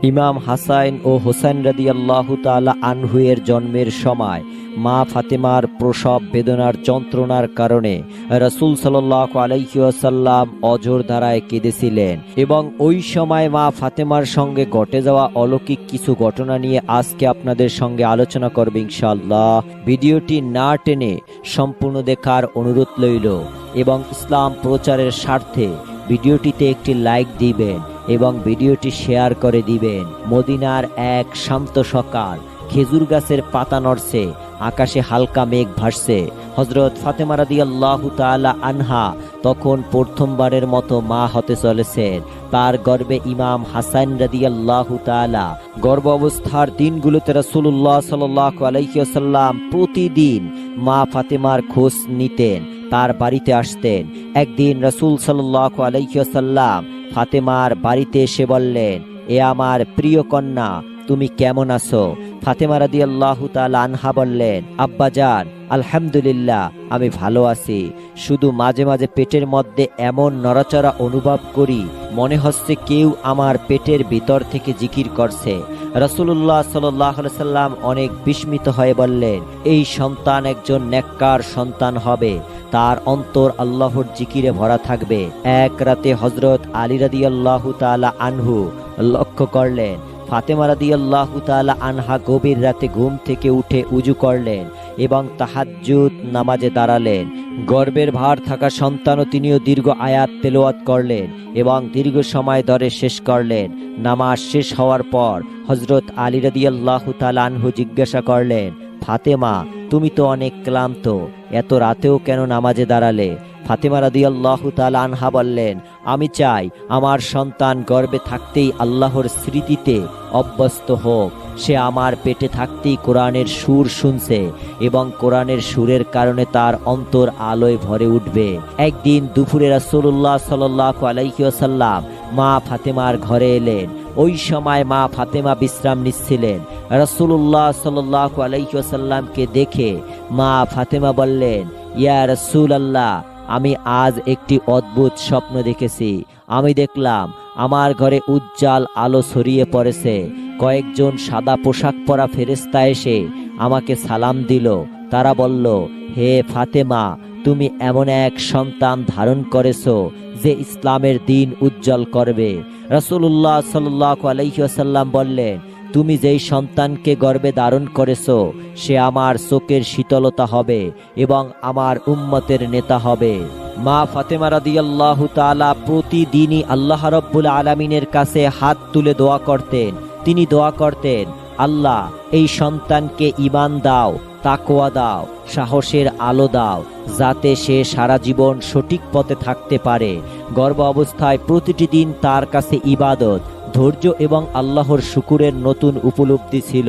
ইমাম হাসাইন ও হোসেন রাদি আল্লাহ তালা আনহুয়ের জন্মের সময় মা ফাতেমার প্রসব বেদনার যন্ত্রণার কারণে রসুল সাল্লাহ আলাইসাল্লাম অজর ধারায় কেঁদেছিলেন এবং ওই সময় মা ফাতেমার সঙ্গে ঘটে যাওয়া অলৌকিক কিছু ঘটনা নিয়ে আজকে আপনাদের সঙ্গে আলোচনা করবে ইনশাল্লাহ ভিডিওটি না টেনে সম্পূর্ণ দেখার অনুরোধ লইল এবং ইসলাম প্রচারের স্বার্থে ভিডিওটিতে একটি লাইক দিবেন এবং ভিডিওটি শেয়ার করে দিবেন। মদিনার এক শান্ত সকাল। খেজুর গাছের পাতা নড়ছে, আকাশে হালকা মেঘ ভাসছে। হজরত ফাতেমা রাদি আল্লাহ তালা আনহা তখন প্রথমবারের মতো মা হতে চলেছেন। তার গর্বে ইমাম হাসান রাদি আল্লাহ তালা গর্ভ অবস্থার দিনগুলোতে রাসুল্লাহ সাল্লাহ আলাইসাল্লাম প্রতিদিন মা ফাতেমার খোঁজ নিতেন। তার বাড়িতে আসতেন। একদিন রসুল সাল্লাহ আলাইসাল্লাম ফাতেমার বাড়িতে এসে বললেন, এ আমার প্রিয় কন্যা, তুমি কেমন আছো? ফাতেমা রাদি আল্লাহ আনহা বললেন আব্বাজান আলহামদুলিল্লাহ, আমি ভালো আছি। শুধু মাঝে মাঝে পেটের মধ্যে এমন নড়াচড়া অনুভব করি, মনে হচ্ছে কেউ আমার পেটের ভিতর থেকে জিকির করছে। রসুল্লাহ সাল্লাম অনেক বিস্মিত হয়ে বললেন, এই সন্তান একজন নেককার সন্তান হবে। তার অন্তর আল্লাহর জিকিরে ভরা থাকবে। এক রাতে হজরত আলী রাদি আল্লাহ তালা আনহু লক্ষ্য করলেন, ফাতেমা রাদি আল্লাহ তালা আনহা গভীর রাতে ঘুম থেকে উঠে উজু করলেন এবং তাহাজ্জুদ নামাজে দাঁড়ালেন। গর্বের ভার থাকা সন্তানও তিনিও দীর্ঘ আয়াত তেলোয়াত করলেন এবং দীর্ঘ সময় ধরে শেষ করলেন। নামাজ শেষ হওয়ার পর হজরত আলী রাদি আল্লাহ তালা আনহু জিজ্ঞাসা করলেন ফাতেমা, তুমি তো অনেক ক্লান্ত। এত রাতেও কেন নামাজে দাঁড়ালে? ফাতেমা রাদি আল্লাহ আনহা বললেন, আমি চাই আমার সন্তান গর্বে থাকতেই আল্লাহর স্মৃতিতে অভ্যস্ত হোক। সে আমার পেটে থাকতেই কোরআনের সুর শুনছে এবং কোরআনের সুরের কারণে তার অন্তর আলোয় ভরে উঠবে। একদিন দুপুরে রাসুল্লাহ সাল্লাহ আলাইসাল্লাম মা ফাতেমার ঘরে এলেন। ওই সময় মা ফাতেমা বিশ্রাম নিচ্ছিলেন। রসুল্লাহ সাল্লাহ আলাইসাল্লামকে দেখে মা ফাতেমা বললেন, ইয়া রসুল আল্লাহ আমি আজ একটি অদ্ভুত স্বপ্ন দেখেছি। আমি দেখলাম আমার ঘরে উজ্জ্বল আলো ছড়িয়ে পড়েছে। কয়েকজন সাদা পোশাক পরা ফেরেস্তা এসে আমাকে সালাম দিল। তারা বলল, হে ফাতেমা, তুমি এমন এক সন্তান ধারণ করেছ যে ইসলামের দিন উজ্জ্বল করবে। রসুল্লাহ সাল্লাহ আলহিহাসাল্লাম বললেন, তুমি যেই সন্তানকে গর্বে ধারণ করেছ, সে আমার চোখের শীতলতা হবে এবং আমার উম্মতের নেতা হবে। মা ফাতেমা রাদিয়াল্লাহ তালা প্রতিদিনই আল্লাহ রব্বুল আলমিনের কাছে হাত তুলে দোয়া করতেন। তিনি দোয়া করতেন, আল্লাহ, এই সন্তানকে ইমান দাও তাকোয়া দাও, সাহসের আলো দাও, যাতে সে সারা জীবন সঠিক পথে থাকতে পারে। গর্ভ অবস্থায় প্রতিটি দিন তার কাছে ইবাদত, ধৈর্য এবং আল্লাহর শুকুরের নতুন উপলব্ধি ছিল।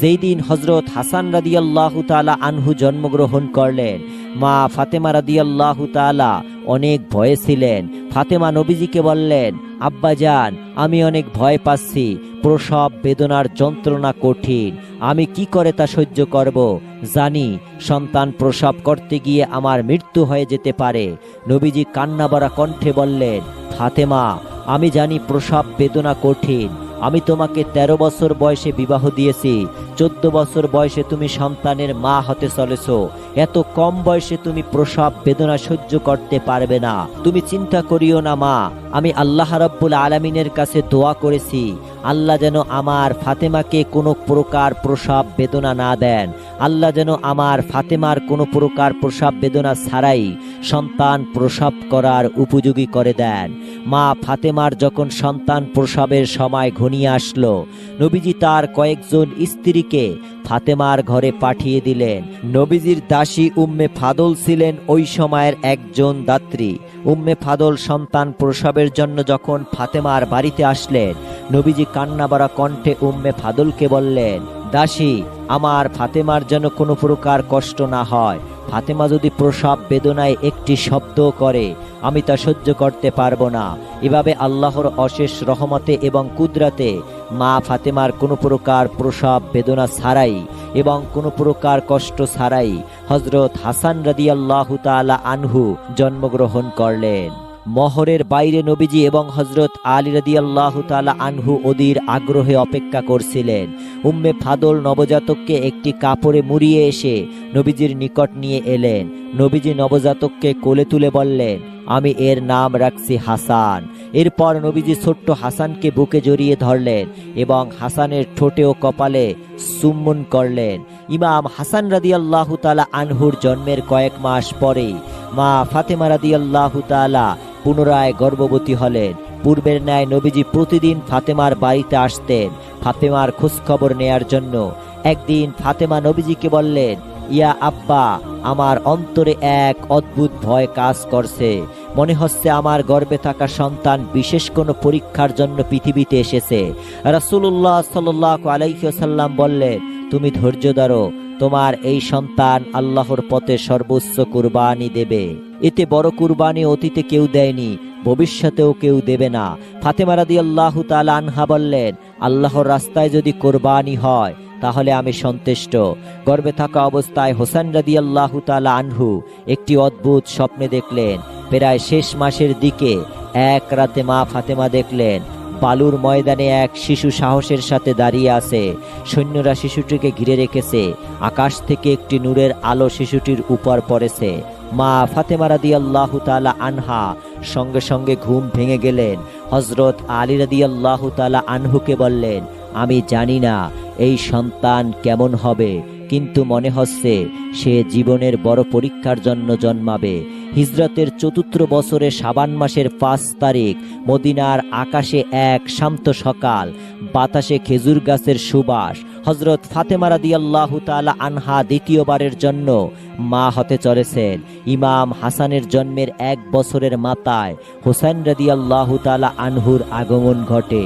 যেই দিন হজরত হাসান রাদিয়াল্লাহ তালা আনহু জন্মগ্রহণ করলেন, মা ফাতেমা রাদিয়াল্লাহু তালা অনেক ভয়ে ছিলেন। ফাতেমা নবীজিকে বললেন আব্বাজান আমি অনেক ভয় পাচ্ছি। প্রসব, বেদনার যন্ত্রণা কঠিন। আমি কি করে তা সহ্য করব? জানি, সন্তান প্রসব করতে গিয়ে আমার মৃত্যু হয়ে যেতে পারে। নবীজি কান্নাবারা কণ্ঠে বললেন, ফাতেমা, আমি জানি প্রসব, বেদনা কঠিন। আমি তোমাকে ১৩ বছর বয়সে বিবাহ দিয়েছি। চোদ্দ বছর বয়সে তুমি সন্তানের মা হতে চলেছ। এত কম বয়সে তুমি প্রসব, বেদনা সহ্য করতে পারবে না। তুমি চিন্তা করিও না, মা। আমি আল্লাহ রাব্বুল আলমিনের কাছে দোয়া করেছি। আল্লাহ যেন আমার ফাতেমাকে কোনো প্রকার প্রসব বেদনা না দেন। আল্লাহ যেন আমার ফাতেমার কোনো প্রকার প্রসব বেদনা ছাড়াই সন্তান প্রসব করার উপযোগী করে দেন। মা ফাতেমার যখন সন্তান প্রসবের সময় ঘনিয়ে আসলো, নবীজি তার কয়েকজন স্ত্রীকে ফাতেমার ঘরে পাঠিয়ে দিলেন। নবীজির দাসী উম্মে ফাদল ছিলেন ওই সময়ের একজন দাত্রী। উম্মে ফাদল সন্তান প্রসবের জন্য যখন ফাতেমার বাড়িতে আসলেন, নবীজি কান্নাবারা কণ্ঠে উম্মে ফাদলকে বললেন দাসী, আমার ফাতেমার যেন কোনো প্রকার কষ্ট না হয়। ফাতেমা যদি প্রসব বেদনায় একটি শব্দ করে, আমি তা সহ্য করতে পারব না। এভাবে আল্লাহর অশেষ রহমতে এবং কুদরাতে মা ফাতেমার কোনো প্রকার প্রসব বেদনা ছাড়াই এবং কোনো প্রকার কষ্ট ছাড়াই হজরত হাসান রাদি আল্লাহ তালা আনহু জন্মগ্রহণ করলেন। মহরের বাইরে নবীজি এবং হজরত আলী রাদিয়াল্লাহু তাআলা আনহু ওদির আগ্রহে অপেক্ষা করছিলেন। উম্মে ফাদল নবজাতককে একটি কাপড়ে মুড়িয়ে এসে নবীজির নিকট নিয়ে এলেন। নবীজি নবজাতককে কোলে তুলে বললেন, আমি এর নাম রাখছি হাসান। এরপর নবীজি ছোট্ট হাসানকে বুকে জড়িয়ে ধরলেন এবং হাসানের ঠোঁটে ও কপালে চুম্বন করলেন। ইমাম হাসান রাদিয়াল্লাহু তাআলা আনহুর জন্মের কয়েক মাস পরে মা ফাতেমা রাদিয়াল্লাহু তাআলা পুনরায় গর্ভবতী হলেন। পূর্বের ন্যায় নবীজি প্রতিদিন ফাতেমার বাড়িতে আসতেন। ফাতেমার খোঁজখবর নেয়ার জন্য একদিন ফাতেমা নবীজিকে বললেন, ইয়া আব্বা, আমার অন্তরে এক অদ্ভুত ভয় কাজ করছে। মনে হচ্ছে আমার গর্বে থাকা সন্তান বিশেষ কোনো পরীক্ষার জন্য পৃথিবীতে এসেছে। রাসূলুল্লাহ সাল্লাহ আলাইসাল্লাম বললেন, তুমি ধৈর্য ধরো তোমার এই সন্তান আল্লাহর পথে সর্বোচ্চ কুরবানি দেবে। এতে বড় কুরবানি অতীতে কেউ দেয়নি, ভবিষ্যতেও কেউ দেবে না। ফাতেমা রাদি আল্লাহ তালা আনহা বললেন, আল্লাহর রাস্তায় যদি কোরবানি হয়, তাহলে আমি সন্তুষ্ট। গর্বে থাকা অবস্থায় হোসেন রাদি আল্লাহ তালা আনহু একটি অদ্ভুত স্বপ্নে দেখলেন। প্রায় শেষ মাসের দিকে এক রাতে মা ফাতেমা দেখলেন বালুর ময়দানে এক শিশু সাহসের সাথে দাঁড়িয়ে আছে। সৈন্যরা শিশুটিকে ঘিরে রেখেছে। আকাশ থেকে একটি নূরের আলো শিশুটির উপর পড়েছে। মা ফাতেমা রাদি আল্লাহ তালা আনহা সঙ্গে সঙ্গে ঘুম ভেঙে গেলেন। হজরত আলী রাদি আল্লাহ তালা আনহুকে বললেন, আমি জানি না এই সন্তান কেমন হবে, কিন্তু মনে হচ্ছে সে জীবনের বড় পরীক্ষার জন্য জন্মাবে। হিজরতের চতুর্থ বছরে সাবান মাসের পাঁচ তারিখ, মদিনার আকাশে এক শান্ত সকাল, বাতাসে খেজুর গাছের সুবাস হজরত ফাতেমা রাদিয়াল্লাহু তাআলা আনহা দ্বিতীয়বারের জন্য মা হতে চলেছেন। ইমাম হাসানের জন্মের এক বছরের মাথায় হোসেন রাদিয়াল্লাহু তাআলা আনহুর আগমন ঘটে।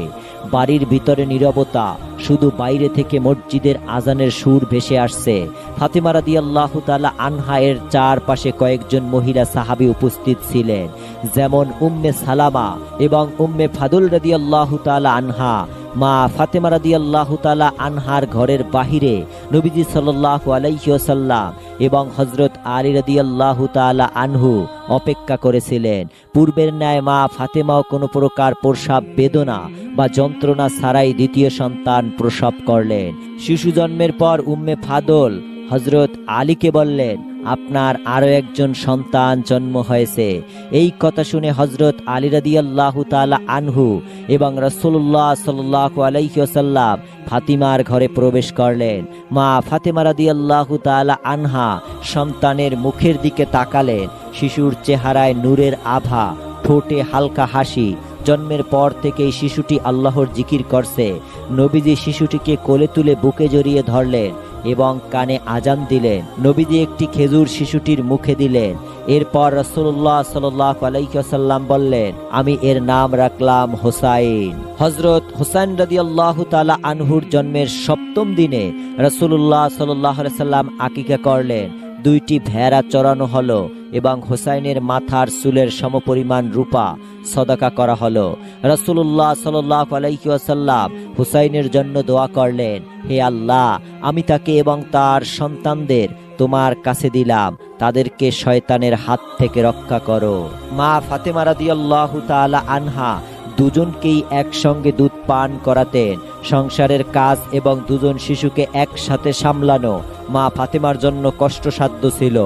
বাড়ির ভিতরে নীরবতা, শুধু বাইরে থেকে মসজিদের আজানের সুর ভেসে আসছে। ফাতেমা রাদিয়াল্লাহু তাআলা আনহা এর চারপাশে কয়েকজন মহিলা সাহাবী উপস্থিত ছিলেন। যেমন উম্মে সালামা এবং উম্মে ফাদুল রাদিয়াল্লাহু তাআলা আনহা, মা ফাতেমা রাদিয়াল্লাহু তাআলা আনহার ঘরের বাহিরে নবীজি সাল্লাল্লাহু আলাইহি ওয়াসাল্লাম এবং হজরত আলী রাদিয়াল্লাহু তাআলা আনহু অপেক্ষা করেছিলেন। পূর্বের ন্যায় মা ফাতেমাও কোনো প্রকার প্রসাব, বেদনা বা যন্ত্রণা ছাড়াই দ্বিতীয় সন্তান প্রসব করলেন। শিশু জন্মের পর উম্মে ফাদল হজরত আলীকে বললেন আপনার আরও একজন সন্তান জন্ম হয়েছে। এই কথা শুনে হজরত আলী রাদিয়াল্লাহু তাআলা আনহু এবং রসুল্লাহ সাল্লাহ আলাইসাল্লাম ফাতিমার ঘরে প্রবেশ করলেন। মা ফাতেমা রাদিয়াল্লাহু তাআলা আনহা সন্তানের মুখের দিকে তাকালেন। শিশুর চেহারায় নূরের আভা, ঠোঁটে হালকা হাসি। জন্মের পর থেকেই শিশুটি আল্লাহর জিকির করছে। নবীজি শিশুটিকে কোলে তুলে বুকে জড়িয়ে ধরলেন। এবং কানে আজান দিলেন। নবীজি একটি খেজুর শিশুটির মুখে দিলেন। এরপর রসুল্লাহ সাল্লাহ আলাইসাল্লাম বললেন, আমি এর নাম রাখলাম হোসাইন। হজরত হোসাইন রদি আল্লাহ তালা আনহুর জন্মের সপ্তম দিনে রসুল্লাহ সাল্লাহ সাল্লাম আকিকা করলেন। দুইটি ভেড়া চড়ানো হলো। এবং হোসাইনের মাথার চুলের সমপরিমাণ রূপা সদাকা করা হলো। রসুল্লাহ সাল্লাহ আলাইসাল্লাম হুসাইনের জন্য দোয়া করলেন, হে আল্লাহ, আমি তাকে এবং তার সন্তানদের তোমার কাছে দিলাম, তাদেরকে শয়তানের হাত থেকে রক্ষা করো। মা ফাতেমা রাদিয়াল্লাহু তাআলা আনহা দুজনকেই একসঙ্গে দুধ পান করাতেন। সংসারের কাজ এবং দুজন শিশুকে একসাথে সামলানো মা ফাতেমার জন্য কষ্টসাধ্য ছিল।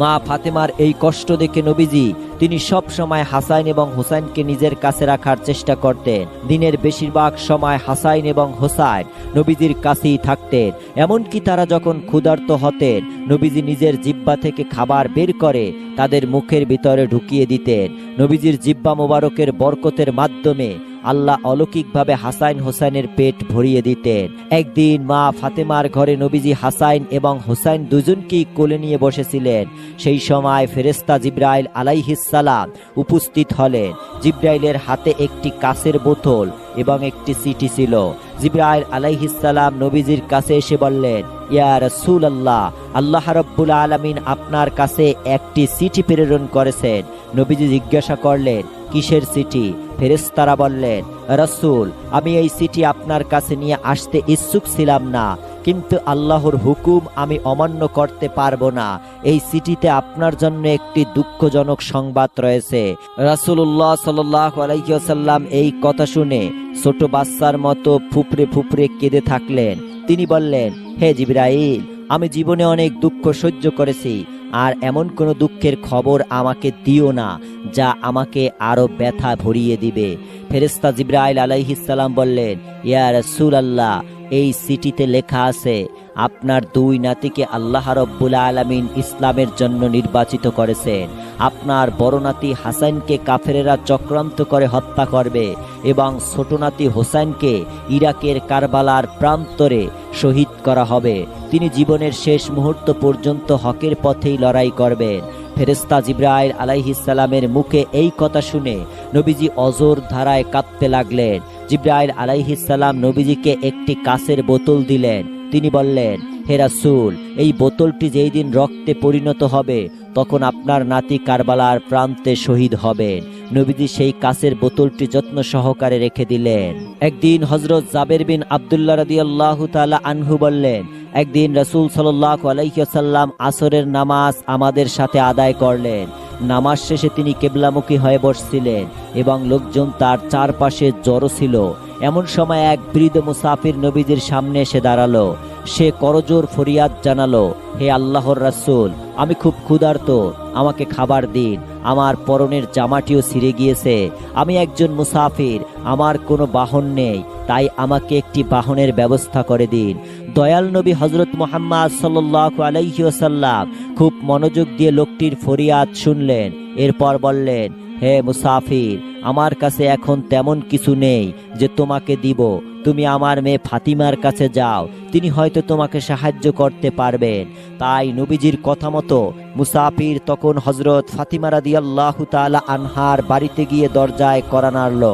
মা ফাতেমার এই কষ্ট দেখে নবীজি, তিনি সব সময় হাসাইন এবং হোসাইনকে নিজের কাছে রাখার চেষ্টা করতেন। দিনের বেশিরভাগ সময় হাসাইন এবং হোসাইন নবীজির কাছেই থাকতেন। এমনকি তারা যখন ক্ষুধার্ত হতেন, নবীজি নিজের জিব্বা থেকে খাবার বের করে তাদের মুখের ভিতরে ঢুকিয়ে দিতেন। নবীজির জিব্বা মোবারকের বরকতের মাধ্যমে আল্লাহ অলৌকিকভাবে হাসাইন হোসাইনের পেট ভরিয়ে দিতেন। একদিন মা ফাতেমার ঘরে নবীজি হাসাইন এবং হোসাইন দুজনকেই কোলে নিয়ে বসেছিলেন। সেই সময় ফেরেস্তা জিব্রাইল আলাইহিসালাম উপস্থিত হলেন। জিব্রাইলের হাতে একটি কাছের বোতল এবং একটি সিটি ছিল। জিব্রাইল আলাইহিসালাম নবীজির কাছে এসে বললেন, ইয়া রসুল আল্লাহ আল্লাহ রব্বুল আলমিন আপনার কাছে একটি সিটি প্রেরণ করেছেন। নবীজি জিজ্ঞাসা করলেন কিসের সিটি ফেরেস্তারা বললেন, রসুল, আমি এই সিটি আপনার কাছে নিয়ে আসতে ইচ্ছুক ছিলাম না। কিন্তু আল্লাহর হুকুম আমি অমান্য করতে পারব না। এই সিটিতে আপনার জন্য একটি দুঃখজনক সংবাদ রয়েছে। রাসূলুল্লাহ সাল্লাল্লাহু আলাইহি এই কথা শুনে ছোট বাচ্চার মতো ফুপড়ে ফুপড়ে কেঁদে থাকলেন। তিনি বললেন, হে জিবরাইল, আমি জীবনে অনেক দুঃখ সহ্য করেছি। আর এমন কোনো দুঃখের খবর আমাকে দিও না, যা আমাকে আরও ব্যথা ভরিয়ে দিবে। ফেরেস্তা জিব্রাইল আলাইহিসাল্লাম বললেন, ইয়া রসুল আল্লাহ এই সিটিতে লেখা আছে, আপনার দুই নাতিকে আল্লাহ রব্বুল আলামিন ইসলামের জন্য নির্বাচিত করেছেন। আপনার বড় নাতি হাসানকে কাফেরেরা চক্রান্ত করে হত্যা করবে এবং ছোট নাতি হোসেনকে ইরাকের কারবালার প্রান্তরে শহীদ করা হবে। তিনি জীবনের শেষ মুহূর্ত পর্যন্ত হকের পথেই লড়াই করবেন। ফেরেস্তা জিব্রাইল আলাইহিসালামের মুখে এই কথা শুনে নবীজি অজর ধারায় কাঁদতে লাগলেন। জিব্রাইল আলাইহিসাল্লাম নবীজিকে একটি কাঁচের বোতল দিলেন। তিনি বললেন, হে রাসূল, এই বোতলটি যেই দিন রক্তে পরিণত হবে, তখন আপনার নাতি কারবালার প্রান্তে শহীদ হবেন। নবীজি সেই কাঁচের বোতলটি যত্ন সহকারে রেখে দিলেন। একদিন হজরত জাবের বিন আবদুল্লাহ রাদিয়াল্লাহু তাআলা আনহু বললেন, একদিন রাসূল সাল্লাল্লাহু আলাইহি ওয়াসাল্লাম আসরের নামাজ আমাদের সাথে আদায় করলেন। নামাজ শেষে তিনি কেবলামুখী হয়ে বসছিলেন এবং লোকজন তার চারপাশে জড়ো ছিল। এমন সময় এক বৃদ্ধ মুসাফির নবীজির সামনে এসে দাঁড়াল। সে করজোর ফরিয়াদ জানালো, হে আল্লাহর রাসুল, আমি খুব ক্ষুধার্ত। আমাকে খাবার দিন। আমার পরনের জামাটিও ছিঁড়ে গিয়েছে। আমি একজন মুসাফির। আমার কোনো বাহন নেই। তাই আমাকে একটি বাহনের ব্যবস্থা করে দিন। দয়াল নবী হজরত মোহাম্মদ সাল্লাহ আলাইসাল্লাম খুব মনোযোগ দিয়ে লোকটির ফরিয়াদ শুনলেন। এরপর বললেন, হে মুসাফির আমার কাছে এখন তেমন কিছু নেই যে তোমাকে দিব। তুমি আমার মেয়ে ফাতিমার কাছে যাও। তিনি হয়তো তোমাকে সাহায্য করতে পারবেন। তাই নবীজির কথা মতো মুসাফির তখন হজরত ফাতিমা রাদিয়াল্লাহু তাআলা আনহার বাড়িতে গিয়ে দরজায় করা নাড়ল।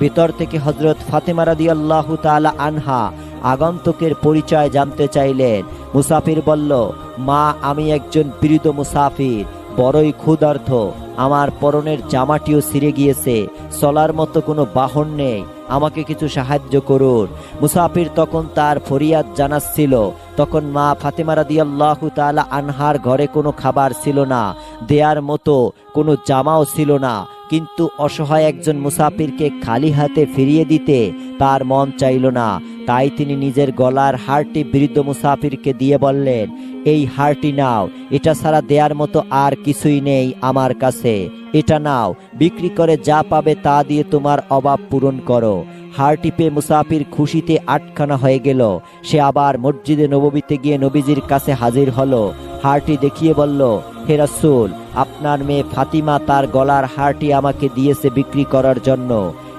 ভেতর থেকে হজরত ফাতেমা রাদিয়াল্লাহু তাআলা আনহা আগন্তুকের পরিচয় জানতে চাইলেন। মুসাফির বলল, মা, আমি একজন পীড়িত মুসাফির। বড়ই ক্ষুধার্থ আমার পরনের জামাটিও ছিঁড়ে গিয়েছে। চলার মতো কোনো বাহন নেই। আমাকে কিছু সাহায্য করুন। মুসাফির তখন তার ফরিয়াদ জানাচ্ছিল। তখন মা ফাতেমা রাদিয়াল্লাহু তালা আনহার ঘরে কোনো খাবার ছিল না। দেয়ার মতো কোনো জামাও ছিল না। কিন্তু অসহায় একজন মুসাফিরকে খালি হাতে ফিরিয়ে দিতে তার মন চাইল না। তাই তিনি নিজের গলার হারটি বৃদ্ধ মুসাফিরকে দিয়ে বললেন, এই হারটি নাও, এটা ছাড়া দেয়ার মতো আর কিছুই নেই আমার কাছে। এটা নাও, বিক্রি করে যা পাবে তা দিয়ে তোমার অভাব পূরণ করো। হারটি পেয়ে মুসাফির খুশিতে আটখানা হয়ে গেল। সে আবার মসজিদে নববীতে গিয়ে নবীজির কাছে হাজির হলো। হারটি দেখিয়ে বলল, হে রাসূল আপনার মেয়ে ফাতিমা তার গলার হারটি আমাকে দিয়েছে বিক্রি করার জন্য।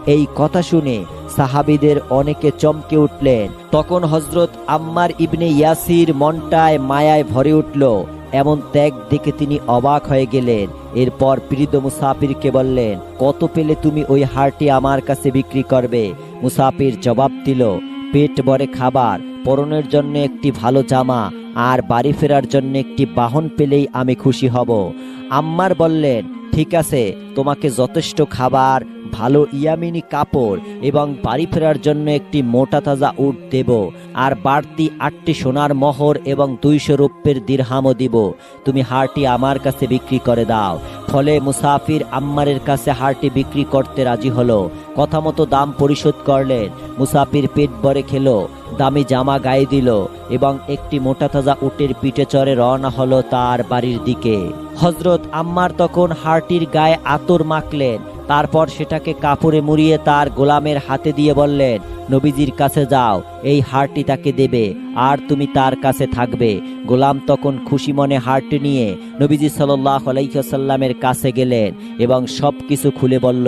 এই কথা শুনে সাহাবিদের অনেকে চমকে উঠলেন। তখন হজরত আম্মার ইবনে ইয়াসির মনটায় মায়ায় ভরে উঠল। এমন ত্যাগ দেখে তিনি অবাক হয়ে গেলেন। এরপর পীড়িত মুসাফিরকে বললেন, কত পেলে তুমি ওই হারটি আমার কাছে বিক্রি করবে? মুসাফির জবাব দিল, পেট ভরে খাবার, পরনের জন্য একটি ভালো জামা আর বাড়ি ফেরার জন্য একটি বাহন পেলেই আমি খুশি হব। আম্মার বললেন ঠিক আছে, তোমাকে যথেষ্ট খাবার, ভালো ইয়ামিনী কাপড় এবং বাড়ি ফেরার জন্য একটি মোটা তাজা উট দেব আর বাড়তি আটটি সোনার মোহর এবং দুইশো রৌপ্যের দীর্হামও দিব। তুমি হারটি আমার কাছে বিক্রি করে দাও। ফলে মুসাফির আম্মারের কাছে হারটি বিক্রি করতে রাজি হলো। কথা মতো দাম পরিশোধ করলেন। মুসাফির পেট ভরে খেলো, দামি জামা গায়ে দিল এবং একটি মোটা তাজা উটের পিঠে চড়ে রওনা হলো তার বাড়ির দিকে। হজরত আম্মার তখন হারটির গায়ে আতর মাখলেন। তারপর সেটাকে কাপড়ে মুড়িয়ে তার গোলামের হাতে দিয়ে বললেন, নবীজির কাছে যাও, এই হারটি তাকে দেবে, আর তুমি তার কাছে থাকবে। গোলাম তখন খুশি মনে হারটি নিয়ে নবীজি সাল্লাহ আলাইসাল্লামের কাছে গেলেন এবং সব কিছু খুলে বলল,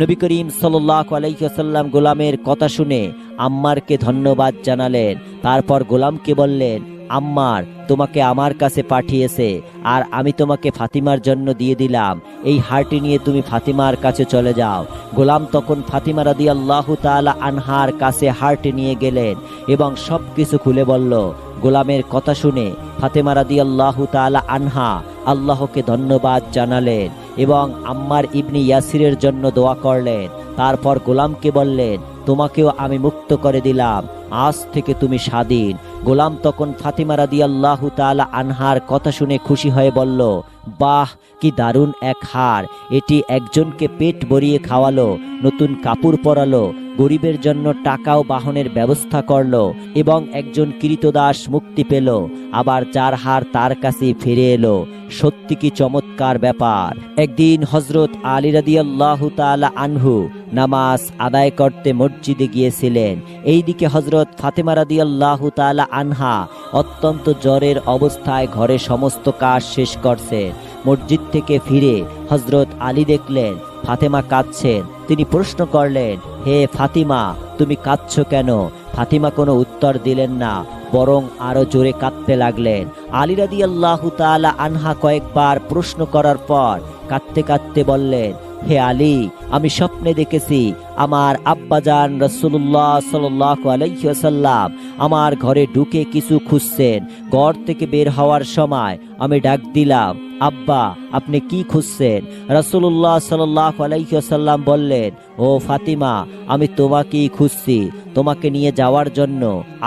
নবী করিম সাল্লাহ আলাইসাল্লাম গোলামের কথা শুনে আম্মারকে ধন্যবাদ জানালেন। তারপর গোলামকে বললেন আম্মার তোমাকে আমার কাছে পাঠিয়েছে, আর আমি তোমাকে ফাতিমার জন্য দিয়ে দিলাম। এই হারটি নিয়ে তুমি ফাতিমার কাছে চলে যাও। গোলাম তখন ফাতিমা রাদি আল্লাহ তালা আনহার কাছে হারটি নিয়ে গেলেন এবং সব কিছু খুলে বলল, গোলামের কথা শুনে ফাতেমা রাদি আল্লাহ তালা আনহা আল্লাহকে ধন্যবাদ জানালেন এবং আম্মার ইবনি ইয়াসিরের জন্য দোয়া করলেন। তারপর গোলামকে বললেন, তোমাকেও আমি মুক্ত করে দিলাম। আজ থেকে তুমি স্বাধীন। গোলাম তখন ফাতিমা রাদিয়াল্লাহু তাআলা আনহার কথা শুনে খুশি হয়ে বলল, বাহ, কি দারুণ এক হার এটি একজনকে পেট ভরিয়ে খাওয়ালো, নতুন কাপড় পরালো, গরিবের জন্য টাকা ও বাহনের ব্যবস্থা করল এবং একজন কৃতদাস মুক্তি পেল। আবার যার হার তার কাছে ফিরে এলো। সত্যি কি চমৎকার ব্যাপার। একদিন হজরত আলী রাদিয়াল্লাহু তাআলা আনহু নামাজ আদায় করতে মসজিদে গিয়েছিলেন। এইদিকে হজরত ফাতেমা রাদিয়াল্লাহু তাআলা আনহা অত্যন্ত জ্বরের অবস্থায় ঘরে সমস্ত কাজ শেষ করছে। মসজিদ থেকে ফিরে হজরত আলী দেখলেন, ফাতেমা কাঁদছেন। তিনি প্রশ্ন করলেন, হে ফাতিমা, তুমি কাঁদছ কেন? ফাতিমা কোনো উত্তর দিলেন না, বরং আরও জোরে কাঁদতে লাগলেন। আলী রাদিয়াল্লাহু তাআলা আনহা কয়েকবার প্রশ্ন করার পর কাঁদতে কাঁদতে বললেন হে আলী, আমি স্বপ্নে দেখেছি আমার আব্বাজান রসুল্লাহ সাল্লাহ আমার ঘরে ঢুকে কিছু খুঁজছেন। ঘর থেকে বের হওয়ার সময় আমি ডাক দিলাম, আব্বা, আপনি কি খুঁজছেন? রসুল্লাহ সাল্লাহ আলাইসাল্লাম বললেন ও ফাতিমা, আমি তোমাকেই খুঁজছি, তোমাকে নিয়ে যাওয়ার জন্য।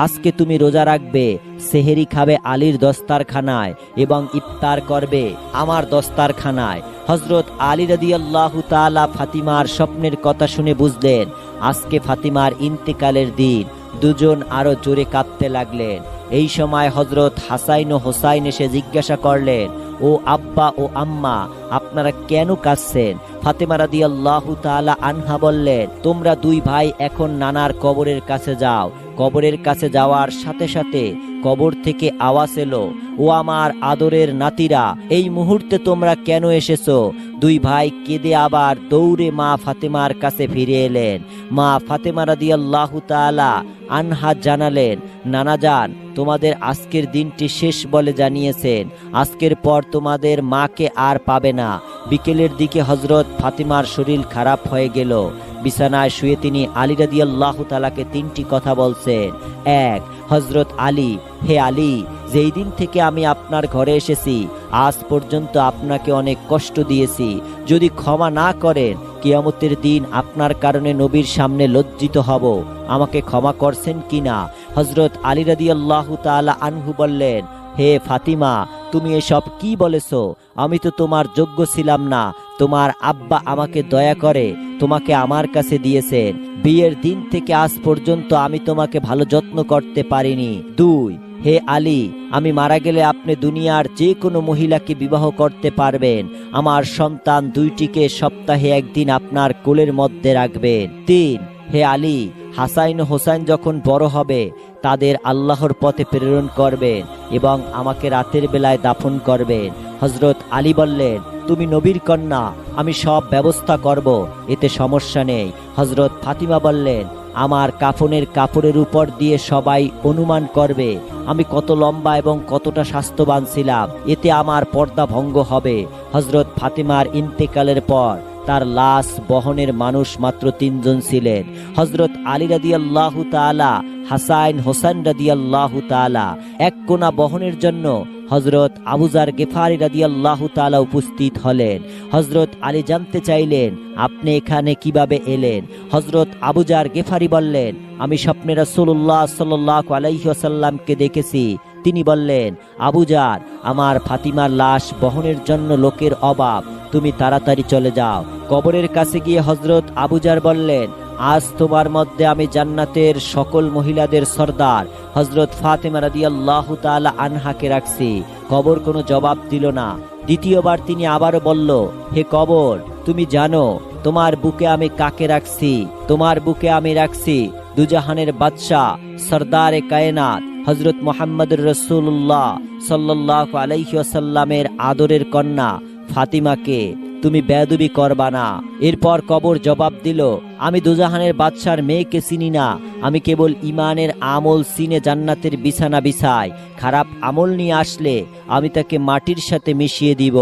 আজকে তুমি রোজা রাখবে, সেহেরি খাবে আলীর দস্তারখানায় এবং ইফতার করবে আমার দস্তারখানায়। হজরত আলী রাদিয়াল্লাহু তাআলা ফাতিমার স্বপ্নের কথা শুনে বুঝলেন, আজকে ফাতিমার ইন্তেকালের দিন, দুজন আরও জোরে কাঁদতে লাগলেন। এই সময় হজরত হাসাইন ও হোসাইন এসে জিজ্ঞাসা করলেন, ও আব্বা ও আম্মা, আপনারা কেন কাঁদছেন? ফাতেমা রাদি আল্লাহ তালা আনহা বললেন, তোমরা দুই ভাই এখন নানার কবরের কাছে যাও। কবরের কাছে যাওয়ার সাথে সাথে কবর থেকে আওয়াজ এলো, ও আমার আদরের নাতিরা, এই মুহূর্তে তোমরা কেন এসেছ? দুই ভাই কেঁদে আবার দৌড়ে মা ফাতেমার কাছে ফিরে এলেন। মা ফাতেমা রাদিয়াল্লাহু তাআলা আনহা জানালেন, নানা যান তোমাদের আজকের দিনটি শেষ বলে জানিয়েছেন। আজকের পর তোমাদের মাকে আর পাবে না। বিকেলের দিকে হজরত ফাতিমার শরীর খারাপ হয়ে গেল। বিছানায় শুয়ে তিনি আলী রাদিয়াল্লাহু তালাকে তিনটি কথা বলছেন। এক হজরত আলী, হে আলী, যেই দিন থেকে আমি আপনার ঘরে এসেছি, আজ পর্যন্ত আপনাকে অনেক কষ্ট দিয়েছি। যদি ক্ষমা না করেন, কিয়ামতের দিন আপনার কারণে নবীর সামনে লজ্জিত হব। আমাকে ক্ষমা করছেন কিনা? হজরত আলী রাদিয়াল্লাহু তাআলা আনহু বললেন, হে ফাতিমা তুমি এসব কি বলেছ? আমি তো তোমার যোগ্য ছিলাম না। তোমার আব্বা আমাকে দয়া করে তোমাকে আমার কাছে দিয়েছেন। বিয়ের দিন থেকে আজ পর্যন্ত আমি তোমাকে ভালো যত্ন করতে পারিনি। দুই, হে আলী, আমি মারা গেলে আপনি দুনিয়ার যে কোনো মহিলাকে বিবাহ করতে পারবেন। আমার সন্তান দুইটিকে সপ্তাহে একদিন আপনার কোলের মধ্যে রাখবেন। তিন, হে আলী, হাসাইন হোসাইন যখন বড় হবে তাদের আল্লাহর পথে প্রেরণ করবেন এবং আমাকে রাতের বেলায় দাফন করবেন হজরত আলী বললেন, তুমি নবীর কন্যা, আমি সব ব্যবস্থা করব, এতে সমস্যা নেই। হজরত ফাতিমা বললেন, আমার কাফনের কাপড়ের উপর দিয়ে সবাই অনুমান করবে, আমি কত লম্বা এবং কতটা স্বাস্থ্যবান ছিলাম, এতে আমার পর্দা ভঙ্গ হবে। হজরত ফাতিমার ইন্তেকালের পর তার লাশ বহনের মানুষ মাত্র তিনজন ছিলেন। হজরত আলী রাদি আল্লাহ তালা হাসাইন হোসেন রাদি আল্লাহ তালা এক কোনা বহনের জন্য হজরত আবুজার গেফারি রাদি আল্লাহ তালা উপস্থিত হলেন। হজরত আলী জানতে চাইলেন, আপনি এখানে কীভাবে এলেন? হজরত আবুজার গেফারি বললেন, আমি স্বপ্নে রসুল্লাহ সাল্লাহ আলাইসাল্লামকে দেখেছি। তিনি বললেন আবুজার আমার ফাতিমার লাশ বহনের জন্য লোকের অভাব। তুমি তাড়াতাড়ি চলে যাও। কবরের কাছে গিয়ে হজরত আবুজার বললেন আজ তোমার মধ্যে আমি জান্নাতের সকল মহিলাদের সর্দার হজরত ফাতেমা রাদিয়াল্লাহু তাআলা আনহাকে রাখছি। কবর কোনো জবাব দিল না। দ্বিতীয়বার তিনি আবারও বলল, হে কবর, তুমি জানো, তোমার বুকে আমি কাকে রাখছি? তোমার বুকে আমি রাখছি দুজাহানের বাদশাহ, সর্দারে কায়নাত হজরত মোহাম্মদ রসুল্লাহ সাল্লাহ আলাইসাল্লামের আদরের কন্যা ফাতিমাকে। তুমি বেদবি করবা না। এরপর কবর জবাব দিল, আমি দুজাহানের বাদশার মেয়েকে চিনি না। আমি কেবল ইমানের আমল সিনে জান্নাতের বিছানা বিছাই। খারাপ আমল নিয়ে আসলে আমি তাকে মাটির সাথে মিশিয়ে দিব।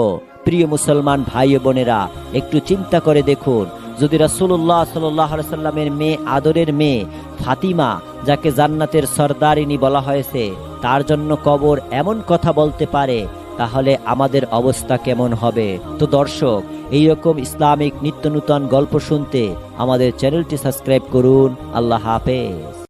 প্রিয় মুসলমান ভাই বোনেরা, একটু চিন্তা করে দেখুন, যদি রাসুল্লাহ সাল্লাহ সাল্লামের মেয়ে আদরের মেয়ে ফাতিমা, যাকে জান্নাতের সর্দারিনী বলা হয়েছে, তার জন্য কবর এমন কথা বলতে পারে তাহলে আমাদের অবস্থা কেমন হবে? তো দর্শক, এই রকম ইসলামিক নিত্য নূতন গল্প শুনতে আমাদের চ্যানেলটি সাবস্ক্রাইব করুন। আল্লাহ হাফেজ।